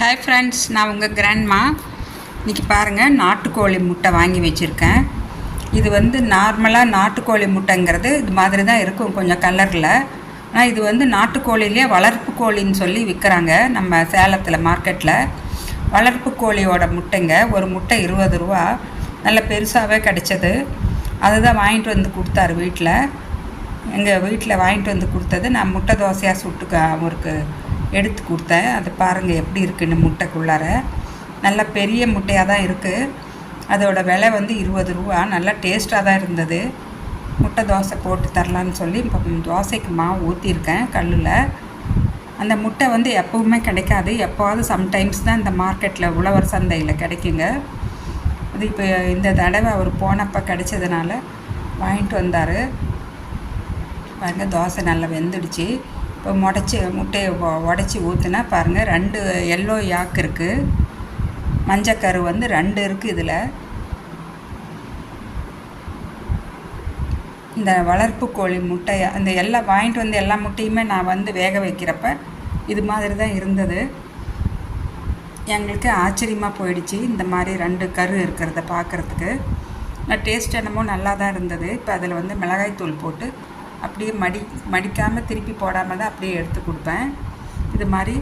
Hi friends நான் உங்கள் grandma இன்றைக்கி பாருங்கள் நாட்டுக்கோழி முட்டை வாங்கி வச்சுருக்கேன். இது வந்து நார்மலாக நாட்டுக்கோழி முட்டைங்கிறது இது மாதிரி தான் இருக்கும் கொஞ்சம் கலரில் ஆனால் இது வந்து நாட்டுக்கோழிலே வளர்ப்பு கோழின்னு சொல்லி விற்கிறாங்க நம்ம சேலத்தில் மார்க்கெட்டில் வளர்ப்பு கோழியோட முட்டைங்க ஒரு முட்டை இருபது ரூபா. நல்ல பெருசாகவே கிடச்சது. அதுதான் வாங்கிட்டு வந்து கொடுத்தாரு வீட்டில் எங்கள் வீட்டில் வாங்கிட்டு வந்து கொடுத்தது நான் முட்டை தோசையாக சுட்டுக்க அவருக்கு எடுத்து கொடுத்தேன். அது பாருங்கள் எப்படி இருக்குன்னு முட்டைக்குள்ளார. நல்ல பெரிய முட்டையாக தான் இருக்குது அதோட விலை வந்து இருபது ரூபா. நல்லா டேஸ்ட்டாக தான் இருந்தது. முட்டை தோசை போட்டு தரலான்னு சொல்லி இப்போ தோசைக்கு மாவு ஊற்றிருக்கேன் கல்லில். அந்த முட்டை வந்து எப்போவுமே கிடைக்காது. எப்போவாவது சம்டைம்ஸ் தான் இந்த மார்க்கெட்டில் உழவர் சந்தையில் கிடைக்குங்க. அது இப்போ இந்த தடவை அவர் போனப்போ கிடைச்சதுனால வாங்கிட்டு வந்தார். பாருங்கள் தோசை நல்லா வெந்துடுச்சு. இப்போ முடச்சி முட்டையை உடச்சி ஊற்றுனா பாருங்கள் ரெண்டு எல்லோ யாக்கு இருக்குது மஞ்சக்கரு வந்து ரெண்டு இருக்குது இதில். இந்த வளர்ப்பு கோழி முட்டையை அந்த எல்லா வாங்கிட்டு வந்து எல்லா முட்டையுமே நான் வந்து வேக வைக்கிறப்ப இது மாதிரி தான் இருந்தது. எங்களுக்கு ஆச்சரியமாக போயிடுச்சு இந்த மாதிரி ரெண்டு கரு இருக்கிறத பார்க்குறதுக்கு டேஸ்ட் என்னமோ நல்லா தான் இருந்தது. இப்போ அதில் வந்து மிளகாய்த்தூள் போட்டு அப்படியே மடி மடிக்காமல் திருப்பி போடாமல் தான் அப்படியே எடுத்து கொடுப்பேன். இது மாதிரி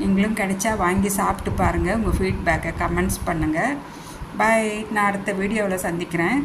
நீங்களும் கிடைச்சா வாங்கி சாப்பிட்டு பாருங்கள் உங்கள் ஃபீட்பேக்கை கமெண்ட்ஸ் பண்ணுங்கள் பாய் நான் அடுத்த வீடியோவில் சந்திக்கிறேன்.